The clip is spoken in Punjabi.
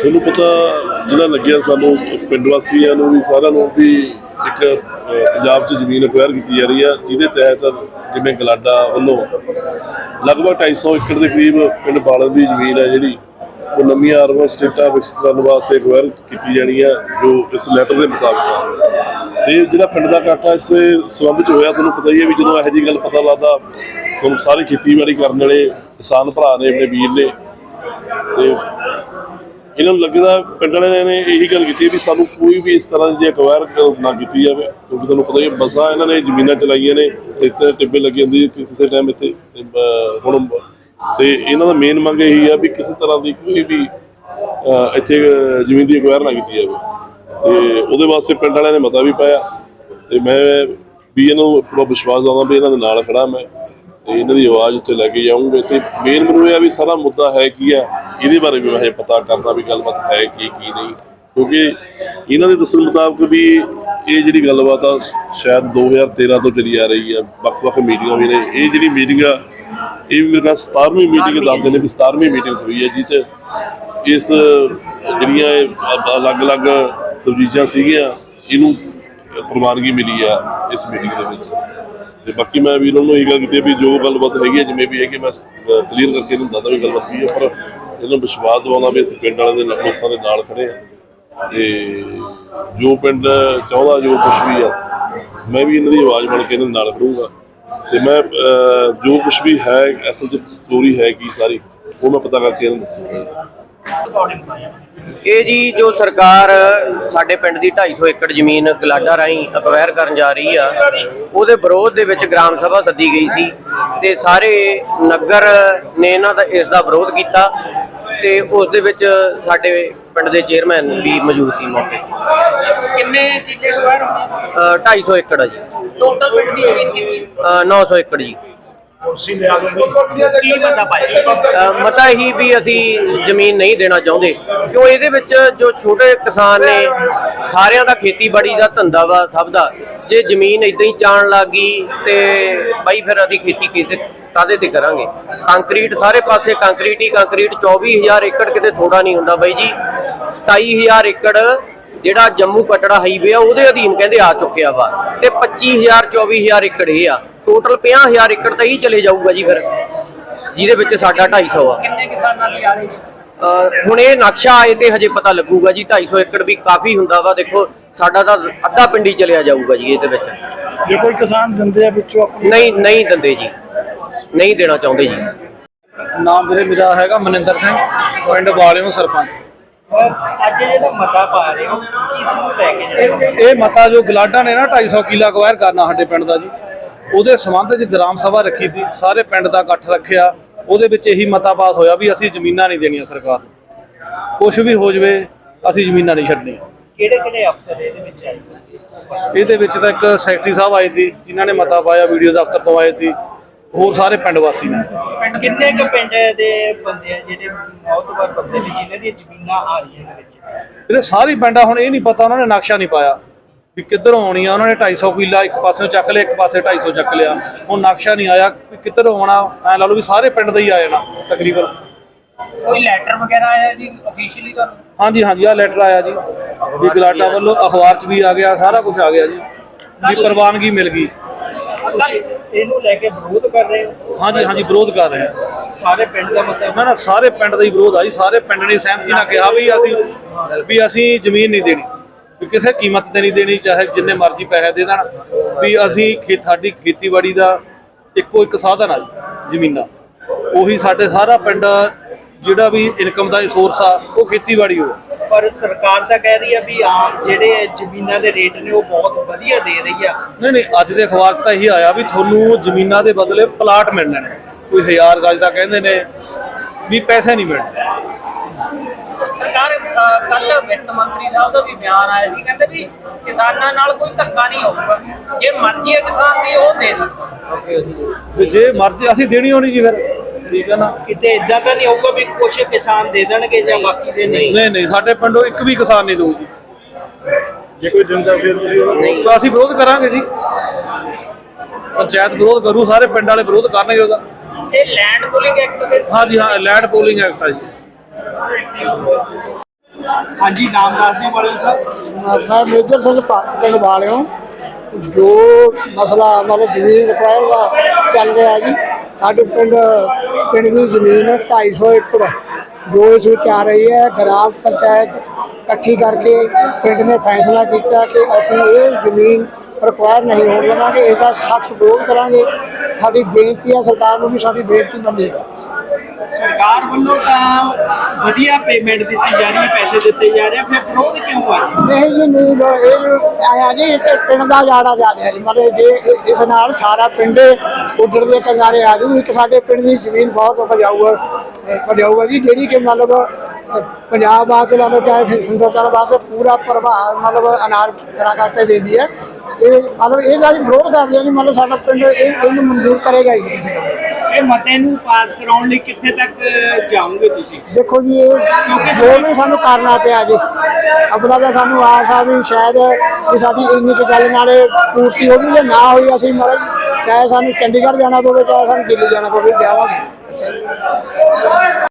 ਤੁਹਾਨੂੰ ਪਤਾ ਜਿਹੜਾ ਲੱਗਿਆ ਸਾਨੂੰ ਪਿੰਡ ਵਾਸੀਆਂ ਨੂੰ ਵੀ ਸਾਰਿਆਂ ਨੂੰ ਵੀ ਇੱਕ ਪੰਜਾਬ 'ਚ ਜ਼ਮੀਨ ਅਕਵਾਇਰ ਕੀਤੀ ਜਾ ਰਹੀ ਆ, ਜਿਹਦੇ ਤਹਿਤ ਜਿਵੇਂ ਗਲਾਡਾ ਵੱਲੋਂ ਲਗਭਗ 250 ਏਕੜ ਦੇ ਕਰੀਬ ਪਿੰਡ ਬਾਲਣ ਦੀ ਜ਼ਮੀਨ ਹੈ ਜਿਹੜੀ, ਉਹ ਨਵੀਆਂ ਅਰਬਨ ਸਟੇਟਾਂ ਵਿਕਸਿਤ ਕਰਨ ਵਾਸਤੇ ਅਕਵਾਇਰ ਕੀਤੀ ਜਾਣੀ ਆ, ਜੋ ਇਸ ਲੈਟਰ ਦੇ ਮੁਤਾਬਕ ਆ। ਤੇ ਜਿਹੜਾ ਪਿੰਡ ਦਾ ਕਾਟਾ ਇਸ ਸੰਬੰਧ 'ਚ ਹੋਇਆ, ਤੁਹਾਨੂੰ ਪਤਾ ਹੀ ਹੈ ਵੀ ਜਦੋਂ ਇਹੋ ਜਿਹੀ ਗੱਲ ਪਤਾ ਲੱਗਦਾ ਤੁਹਾਨੂੰ ਸਾਰੇ ਖੇਤੀਬਾੜੀ ਕਰਨ ਵਾਲੇ ਕਿਸਾਨ ਭਰਾ ਨੇ, ਆਪਣੇ ਵੀਰ ਨੇ ਤੇ ਇਹਨਾਂ ਨੂੰ ਲੱਗਦਾ ਪਿੰਡ ਵਾਲਿਆਂ ਨੇ ਇਹੀ ਗੱਲ ਕੀਤੀ ਵੀ ਸਾਨੂੰ ਕੋਈ ਵੀ ਇਸ ਤਰ੍ਹਾਂ ਦੀ ਅਕਵਾਇਰ ਨਾ ਕੀਤੀ ਜਾਵੇ, ਕਿਉਂਕਿ ਤੁਹਾਨੂੰ ਪਤਾ ਹੀ ਹੈ ਬਸਾਂ ਇਹਨਾਂ ਨੇ ਜ਼ਮੀਨਾਂ ਚਲਾਈਆਂ ਨੇ ਇੱਥੇ ਟਿੱਬੇ ਲੱਗੇ ਹੁੰਦੀ ਕਿ- ਕਿਸੇ ਟਾਈਮ ਇੱਥੇ ਹੁਣ ਤੇ ਇਹਨਾਂ ਦਾ ਮੇਨ ਮੰਗ ਇਹੀ ਆ ਵੀ ਕਿਸੇ ਤਰ੍ਹਾਂ ਦੀ ਕੋਈ ਵੀ ਇੱਥੇ ਜ਼ਮੀਨ ਦੀ ਅਕਵਾਇਰ ਨਾ ਕੀਤੀ ਜਾਵੇ। ਤੇ ਉਹਦੇ ਵਾਸਤੇ ਪਿੰਡ ਵਾਲਿਆਂ ਨੇ ਮਤਾ ਵੀ ਪਾਇਆ। ਤੇ ਮੈਂ ਵੀ ਇਹਨੂੰ ਪੂਰਾ ਵਿਸ਼ਵਾਸ ਦਿਵਾਉਂਦਾ ਵੀ ਇਹਨਾਂ ਦੇ ਨਾਲ ਖੜਾ ਮੈਂ। ਤੇ ਇਹਨਾਂ ਦੀ ਆਵਾਜ਼ ਉੱਤੇ ਲੈ ਕੇ ਜਾਊਂਗੇ ਤੇ ਮੇਨ ਮੈਨੂੰ ਇਹ ਆ ਵੀ ਸਾਰਾ ਮੁੱਦਾ ਹੈ ਕੀ ਆ, ਇਹਦੇ ਬਾਰੇ ਵੀ ਮੈਂ ਹਜੇ ਪਤਾ ਕਰਨਾ ਵੀ ਗੱਲਬਾਤ ਹੈ ਕੀ ਕੀ ਨਹੀਂ। ਕਿਉਂਕਿ ਇਹਨਾਂ ਦੇ ਦੱਸਣ ਮੁਤਾਬਕ ਵੀ ਇਹ ਜਿਹੜੀ ਗੱਲਬਾਤ ਆ, ਸ਼ਾਇਦ 2013 ਤੋਂ ਚੱਲੀ ਆ ਰਹੀ ਆ, ਵੱਖ-ਵੱਖ ਮੀਟਿੰਗਾਂ ਵੀ ਨੇ। ਇਹ ਜਿਹੜੀ ਮੀਟਿੰਗ ਆ, ਇਹ ਵੀ ਮੇਰਾ ਖਿਆਲ 17ਵੀਂ ਮੀਟਿੰਗ ਦੱਸਦੇ ਨੇ ਵੀ 17ਵੀਂ ਮੀਟਿੰਗ ਹੋਈ ਹੈ ਜਿਹ 'ਚ ਇਸ ਜਿਹੜੀਆਂ ਇਹ ਅਲੱਗ-ਅਲੱਗ ਤਜਵੀਜ਼ਾਂ ਸੀਗੀਆਂ, ਇਹਨੂੰ ਪ੍ਰਵਾਨਗੀ ਮਿਲੀ ਆ ਇਸ ਮੀਟਿੰਗ ਦੇ ਵਿੱਚ। ਤੇ ਬਾਕੀ ਮੈਂ ਵੀਰਾਂ ਨੂੰ ਇਹ ਗੱਲ ਕੀਤੀ ਆ ਵੀ ਜੋ ਗੱਲਬਾਤ ਹੈਗੀ ਹੈ ਜਿਵੇਂ ਵੀ ਹੈਗੀ ਮੈਂ ਕਲੀਅਰ ਕਰਕੇ ਇਹਨੂੰ ਦੱਸਦਾ ਵੀ ਗੱਲਬਾਤ ਕੀ ਹੈ ਪਰ ਇਹਨਾਂ ਨੂੰ ਵਿਸ਼ਵਾਸ ਦਿਵਾਉਣਾ ਵੀ ਅਸੀਂ ਪਿੰਡ ਵਾਲਿਆਂ ਦੇ ਲੋਕਾਂ ਦੇ ਨਾਲ ਖੜੇ ਆ। ਤੇ ਜੋ ਪਿੰਡ ਚਾਹੁੰਦਾ, ਜੋ ਕੁਛ ਵੀ ਆ, ਮੈਂ ਵੀ ਇਹਨਾਂ ਦੀ ਆਵਾਜ਼ ਬਣ ਕੇ ਇਹਨਾਂ ਦੇ ਨਾਲ ਖੜੂੰਗਾ। ਤੇ ਮੈਂ ਜੋ ਕੁਛ ਵੀ ਹੈ, ਅਸਲ 'ਚ ਸਟੋਰੀ ਹੈ ਕੀ ਸਾਰੀ, ਉਹ ਮੈਂ ਪਤਾ ਕਰਕੇ ਇਹਨਾਂ ਨੂੰ ਦੱਸਾਂਗਾ। ਇਹ ਜੀ ਜੋ ਸਰਕਾਰ ਸਾਡੇ ਪਿੰਡ ਦੀ 250 ਏਕੜ ਜ਼ਮੀਨ ਗਲਾਡਾ ਰਾਹੀਂ ਅਕਵਾਇਰ ਕਰਨ ਜਾ ਰਹੀ ਆ ਉਹਦੇ ਵਿਰੋਧ ਦੇ ਵਿੱਚ ਗ੍ਰਾਮ ਸਭਾ ਸੱਦੀ ਗਈ ਸੀ ਤੇ ਸਾਰੇ ਨਗਰ ਨੇ ਇਹਨਾਂ ਦਾ ਇਸ ਦਾ ਵਿਰੋਧ ਕੀਤਾ ਤੇ ਉਸ ਦੇ ਵਿੱਚ ਸਾਡੇ ਪਿੰਡ ਦੇ ਚੇਅਰਮੈਨ ਵੀ ਮੌਜੂਦ ਸੀ ਮੌਕੇ। ਕਿੰਨੇ ਕਿੱਲੇ ਅਕਵਾਇਰ ਹੋਣੇ ਅ, 250 ਏਕੜ ਆ ਜੀ। ਟੋਟਲ ਪਿੰਡ ਦੀ ਜ਼ਮੀਨ ਕਿੰਨੀ ਅ, 900 ਏਕੜ ਜੀ। ਕੀ ਪਾਇਆ ਮਤਾ ਹੀ ਵੀ ਅਸੀਂ ਜ਼ਮੀਨ ਨਹੀਂ ਦੇਣਾ ਚਾਹੁੰਦੇ। ਕਿਉਂ ਇਹਦੇ ਵਿੱਚ ਜੋ ਛੋਟੇ ਕਿਸਾਨ ਨੇ ਸਾਰਿਆਂ ਦਾ ਖੇਤੀਬਾੜੀ ਦਾ ਧੰਦਾ ਵਾ ਸਭ ਦਾ। ਜੇ ਜ਼ਮੀਨ ਇਦਾਂ ਹੀ ਜਾਣ ਲੱਗੀ ਤੇ ਬਾਈ ਫਿਰ ਅਸੀਂ ਖੇਤੀ ਕਿਸੇ ਕਾਦੇ ਤੇ ਕਰਾਂਗੇ? ਕੰਕਰੀਟ ਸਾਰੇ ਪਾਸੇ ਕੰਕਰੀਟ ਹੀ ਕੰਕਰੀਟ 24000 ਏਕੜ ਕਿਤੇ ਥੋੜਾ ਨਹੀਂ ਹੁੰਦਾ ਬਾਈ ਜੀ। 27000 ਏਕੜ ਜਿਹੜਾ ਜੰਮੂ ਕਟੜਾ ਹਾਈਵੇ ਆ ਉਹਦੇ ਅਧੀਨ ਕਹਿੰਦੇ ਆ ਚੁੱਕਿਆ ਵਾ। ਤੇ 25000 24000 ਏਕੜ ਇਹ ਆ। ਟੋਟਲ 50000 ਏਕੜ ਤਾਂ ਹੀ ਚਲੇ ਜਾਊਗਾ ਜੀ ਫਿਰ ਜਿਹਦੇ ਵਿੱਚ ਸਾਡਾ 250 ਆ। ਕਿੰਨੇ ਕਿਸਾਨਾਂ ਦੀ ਆ ਰਹੀ ਅਹ ਹੁਣ ਇਹ ਨਕਸ਼ਾ ਆਏ ਤੇ ਹਜੇ ਪਤਾ ਲੱਗੂਗਾ ਜੀ 250 ਏਕੜ ਵੀ ਕਾਫੀ ਹੁੰਦਾ ਵਾ। ਦੇਖੋ ਸਾਡਾ ਤਾਂ ਅੱਧਾ ਪਿੰਡੀ ਚਲਿਆ ਜਾਊਗਾ ਜੀ ਇਹਦੇ ਵਿੱਚ। ਜੇ ਕੋਈ ਕਿਸਾਨ ਦਿੰਦੇ ਆ ਵਿੱਚੋਂ ਆਪਣੀ ਨਹੀਂ ਨਹੀਂ ਦਿੰਦੇ ਜੀ। ਨਹੀਂ ਦੇਣਾ ਚਾਹੁੰਦੇ ਜੀ। ਨਾਮ ਵੀਰੇ ਮੇਰਾ ਹੈਗਾ ਮਨਿੰਦਰ ਸਿੰਘ ਪਿੰਡ ਵਾਲਿਓ ਸਰਪੰਚ। ਅੱਜ ਜਿਹੜਾ ਮਤਾ ਪਾ ਰਹੇ ਹੋ ਕਿਸ ਨੂੰ ਲੈ ਕੇ ਜਿਹੜਾ ਇਹ ਮਤਾ ਜੋ ਗਲਾਡਾ ਨੇ ਨਾ 250 ਕਿੱਲਾ ਅਕਵਾਇਰ ਕਰਨਾ ਸਾਡੇ ਪਿੰਡ ਦਾ ਜੀ। ਉਹਦੇ ਸੰਬੰਧ 'ਚ ਗ੍ਰਾਮ ਸਭਾ ਰੱਖੀ ਸੀ ਸਾਰੇ ਪਿੰਡ ਦਾ ਇਕੱਠ ਰੱਖਿਆ। ਉਹਦੇ ਵਿੱਚ ਇਹੀ ਮਤਾ ਪਾਸ ਹੋਇਆ ਵੀ ਅਸੀਂ ਜ਼ਮੀਨਾਂ ਨਹੀਂ ਦੇਣੀਆਂ ਸਰਕਾਰ ਨੂੰ। ਕੁਝ ਵੀ ਹੋ ਜਵੇ ਅਸੀਂ ਜ਼ਮੀਨਾਂ ਨਹੀਂ ਛੱਡਣੀਆਂ। ਕਿਹੜੇ ਕਿਹੜੇ ਅਫਸਰ ਇਹਦੇ ਵਿੱਚ ਆਏ ਸੀ? ਇਹਦੇ ਵਿੱਚ ਤਾਂ ਇੱਕ ਸੈਕਟਰੀ ਸਾਹਿਬ ਆਏ ਸੀ ਜਿਨ੍ਹਾਂ ਨੇ ਮਤਾ ਪਾਇਆ ਵੀਡੀਓ ਦਫ਼ਤਰ ਤੋਂ ਆਏ ਸੀ। ਹੋਰ ਸਾਰੇ ਪਿੰਡ ਵਾਸੀ ਨੇ। ਕਿੰਨੇ ਕੁ ਪਿੰਡ ਦੇ ਬੰਦੇ ਆ ਜਿਹੜੇ ਮੌਤਬਰ ਬੰਦੇ ਨੇ ਜਿਨ੍ਹਾਂ ਦੀਆਂ ਜ਼ਮੀਨਾਂ ਆ ਰਹੀਆਂ ਨੇ ਵਿੱਚ? ਇਹਦੇ ਸਾਰੀ ਪਿੰਡਾਂ ਹੁਣ ਇਹ ਨਹੀਂ ਪਤਾ ਉਹਨਾਂ ਨੇ ਨਕਸ਼ਾ ਨਹੀਂ ਪਾਇਆ ਵੀ ਕਿੱਧਰੋਂ ਆਉਣੀ ਆ। ਉਹਨਾਂ ਨੇ 250 ਕਿੱਲਾ ਇੱਕ ਪਾਸੇ ਚੱਕ ਲਿਆ ਇੱਕ ਪਾਸੇ 250 ਚੱਕ ਲਿਆ। ਹੁਣ ਨਕਸ਼ਾ ਨਹੀਂ ਆਇਆ ਵੀ ਕਿੱਧਰੋਂ ਆਉਣਾ ਐ ਲਾ ਲਓ ਵੀ ਸਾਰੇ ਪਿੰਡ ਦਾ ਹੀ ਆ ਜਾਣਾ ਤਕਰੀਬਨ। ਕੋਈ ਲੈਟਰ ਵਗੈਰਾ ਆਇਆ ਜੀ ਅਫੀਸ਼ੀਅਲੀ ਤੁਹਾਨੂੰ? ਹਾਂਜੀ ਹਾਂਜੀ ਆ ਲੈਟਰ ਆਇਆ ਜੀ। ਵੀ ਗਲਾਟਾ ਵੱਲੋਂ ਅਖਬਾਰ 'ਚ ਵੀ ਆ ਗਿਆ ਸਾਰਾ ਕੁਝ ਆ ਗਿਆ ਜੀ। ਵੀ ਪ੍ਰਵਾਨਗੀ ਮਿਲ ਗਈ। ਇਹਨੂੰ ਲੈ ਕੇ ਵਿਰੋਧ ਕਰ ਰਹੇ ਹੋ? ਹਾਂਜੀ ਹਾਂਜੀ ਵਿਰੋਧ ਕਰ ਰਹੇ ਆ ਸਾਰੇ ਪਿੰਡ ਦਾ ਮਤਲਬ? ਨਾ ਨਾ ਸਾਰੇ ਪਿੰਡ ਦਾ ਹੀ ਵਿਰੋਧ ਆ ਜੀ। ਸਾਰੇ ਪਿੰਡ ਨੇ ਸਹਿਮਤੀ ਨਾਲ ਕਿਹਾ ਵੀ ਅਸੀਂ ਵੀ ਅਸੀਂ ਜ਼ਮੀਨ ਨਹੀਂ ਦੇਣੀ। ਵੀ ਕਿਸੇ ਕੀਮਤ ਤੇ ਨਹੀਂ ਦੇਣੀ ਚਾਹੇ ਜਿੰਨੇ ਮਰਜ਼ੀ ਪੈਸੇ ਦੇ ਦੇਣ। ਵੀ ਅਸੀਂ ਖੇ ਸਾਡੀ ਖੇਤੀਬਾੜੀ ਦਾ ਇੱਕੋ ਇੱਕ ਸਾਧਨ ਆ ਜੀ ਜ਼ਮੀਨਾਂ। ਉਹੀ ਸਾਡੇ ਸਾਰਾ ਪਿੰਡ ਜਿਹੜਾ ਵੀ ਇਨਕਮ ਦਾ ਸੋਰਸ ਆ ਉਹ ਖੇਤੀਬਾੜੀ ਹੋ। ਪਰ ਸਰਕਾਰ ਤਾਂ ਕਹਿ ਰਹੀ ਆ ਵੀ ਆਮ ਜਿਹੜੇ ਜ਼ਮੀਨਾਂ ਦੇ ਰੇਟ ਨੇ ਉਹ ਬਹੁਤ ਵਧੀਆ ਦੇ ਰਹੀ ਆ। ਨਹੀਂ ਨਹੀਂ ਅੱਜ ਦੇ ਅਖਬਾਰ 'ਚ ਤਾਂ ਇਹੀ ਆਇਆ ਵੀ ਤੁਹਾਨੂੰ ਜ਼ਮੀਨਾਂ ਦੇ ਬਦਲੇ ਪਲਾਟ ਮਿਲਣੇ ਨੇ। ਕੋਈ ਹਜ਼ਾਰ ਗਜ ਦਾ ਕਹਿੰਦੇ ਨੇ ਵੀ ਪੈਸੇ ਨਹੀਂ ਮਿਲਣੇ। ਸਰਕਾਰ ਕੱਲ ਵਿੱਤ ਮੰਤਰੀ ਸਾਹਿਬ ਦਾ ਵੀ ਬਿਆਨ ਆਇਆ ਸੀ ਕਹਿੰਦੇ ਵੀ ਕਿਸਾਨਾਂ ਨਾਲ ਕੋਈ ਧੱਕਾ ਨਹੀਂ ਹੋਊਗਾ। ਜੇ ਮਰਜ਼ੀ ਹੈ ਕਿਸਾਨ ਦੀ ਉਹ ਦੇ ਸਕਦਾ। ਜੇ ਮਰਜ਼ੀ ਅਸੀਂ ਦੇਣੀ ਹੋਣੀ ਜੀ ਫਿਰ। ਠੀਕ ਹੈ ਨਾ? ਕਿਤੇ ਇਦਾਂ ਤਾਂ ਨਹੀਂ ਹੋਊਗਾ ਵੀ ਕੁਝ ਕਿਸਾਨ ਦੇ ਦੇਣਗੇ ਜਾਂ ਬਾਕੀ ਦੇ ਨਹੀਂ? ਨਹੀਂ ਨਹੀਂ ਸਾਡੇ ਪਿੰਡੋਂ ਇੱਕ ਵੀ ਕਿਸਾਨ ਨਹੀਂ ਦਊ ਜੀ। ਜੇ ਕੋਈ ਦਿੰਦਾ ਫਿਰ ਤੁਸੀਂ ਉਹਦਾ ਤਾਂ ਅਸੀਂ ਵਿਰੋਧ ਕਰਾਂਗੇ ਜੀ। ਪੰਚਾਇਤ ਵਿਰੋਧ ਕਰੂ ਸਾਰੇ ਪਿੰਡ ਵਾਲੇ ਵਿਰੋਧ ਕਰਨਗੇ ਉਹਦਾ। ਇਹ ਲੈਂਡ ਪੂਲਿੰਗ ਐਕਟ ਦੇ ਹਾਂਜੀ ਹਾਂ ਲੈਂਡ ਪੋਲਿੰਗ ਐਕਟ ਆ ਜੀ। ਹਾਂਜੀ ਨਾਮ ਦੱਸ ਦਿਓ ਵਾਲੇ ਸਾਹਿਬ ਮੈਂ ਮੇਜਰ ਸਿੰਘ ਪਿੰਡ ਵਾਲਿਓ ਜੋ ਮਸਲਾ ਮਤਲਬ ਜ਼ਮੀਨ ਰਿਕਵਾਇਰ ਦਾ ਚੱਲ ਰਿਹਾ ਜੀ ਸਾਡੇ ਪਿੰਡ ਪਿੰਡ ਦੀ ਜ਼ਮੀਨ 250 ਏਕੜ ਜੋ ਇਸ ਵਿੱਚ ਆ ਰਹੀ ਹੈ, ਗ੍ਰਾਮ ਪੰਚਾਇਤ ਇਕੱਠੀ ਕਰਕੇ ਪਿੰਡ ਨੇ ਫੈਸਲਾ ਕੀਤਾ ਕਿ ਅਸੀਂ ਇਹ ਜ਼ਮੀਨ ਰਿਕੁਆਇਰ ਨਹੀਂ ਹੋਣ ਦੇਵਾਂਗੇ, ਇਹਦਾ ਸਖਤ ਵਿਰੋਧ ਕਰਾਂਗੇ। ਸਾਡੀ ਬੇਨਤੀ ਹੈ, ਸਰਕਾਰ ਨੂੰ ਵੀ ਸਾਡੀ ਬੇਨਤੀ ਮੰਨੇਗਾ ਸਰਕਾਰ ਵੱਲੋਂ ਤਾਂ ਵਧੀਆ ਪੇਮੈਂਟ ਦਿੱਤੀ ਜਾ ਰਹੀ ਹੈ ਪੈਸੇ ਦਿੱਤੇ ਜਾ ਰਹੇ ਆ, ਫਿਰ ਵਿਰੋਧ ਕਿਉਂ ਆ ਨਹੀਂ ਜੀ ਨਹੀਂ ਲੋ ਇਹ ਆਇਆ ਜੀ ਤੇ ਪਿੰਡ ਦਾ ਜਾੜਾ ਜਾ ਰਿਹਾ ਜੀ। ਮਤਲਬ ਜੇ ਇਸ ਨਾਲ ਸਾਰਾ ਪਿੰਡ ਉੱਡਰ ਦੇ ਕੰਗਾਰੇ ਆ ਜੂ ਇੱਕ ਸਾਡੇ ਪਿੰਡ ਦੀ ਜ਼ਮੀਨ ਬਹੁਤ ਉਪਜਾਊ ਹੈ ਉਪਜਾਊ ਹੈ ਜੀ ਜਿਹੜੀ ਕਿ ਮਤਲਬ ਪੰਜਾਬ ਵਾਸਤੇ ਲਾ ਲਓ ਚਾਹੇ ਹਿੰਦੁਸਤਾਨ ਵਾਸਤੇ ਪੂਰਾ ਪ੍ਰਭਾਵ ਮਤਲਬ ਅਨਾਜ ਕਰਾ ਕਰਕੇ ਦਿੰਦੀ ਹੈ ਇਹ ਮਤਲਬ ਇਹ ਗੱਲ ਵਿਰੋਧ ਕਰਦੇ ਆ ਜੀ। ਮਤਲਬ ਸਾਡਾ ਪਿੰਡ ਇਹ ਇਹਨੂੰ ਮਨਜ਼ੂਰ ਕਰੇਗਾ ਹੀ ਕਿਸੇ ਦਾ। ਇਹ ਮਤੇ ਨੂੰ ਪਾਸ ਕਰਾਉਣ ਲਈ ਕਿੱਥੇ ਤੱਕ ਜਾਓਗੇ ਤੁਸੀਂ? ਦੇਖੋ ਜੀ ਇਹ ਜੋ ਵੀ ਸਾਨੂੰ ਕਰਨਾ ਪਿਆ ਜੀ ਅਬਲਾ ਦਾ ਸਾਨੂੰ ਆਸ ਆ ਵੀ ਸ਼ਾਇਦ ਵੀ ਸਾਡੀ ਇੰਨੀ ਕੁ ਗੱਲ ਨਾਲੇ ਪੂਰਤੀ ਹੋ ਗਈ ਜੇ ਨਾ ਹੋਈ ਅਸੀਂ ਮਤਲਬ ਚਾਹੇ ਸਾਨੂੰ ਚੰਡੀਗੜ੍ਹ ਜਾਣਾ ਪਵੇ ਚਾਹੇ ਸਾਨੂੰ ਦਿੱਲੀ ਜਾਣਾ ਪਵੇ ਜਾਵਾਂਗੇ ਅੱਛਾ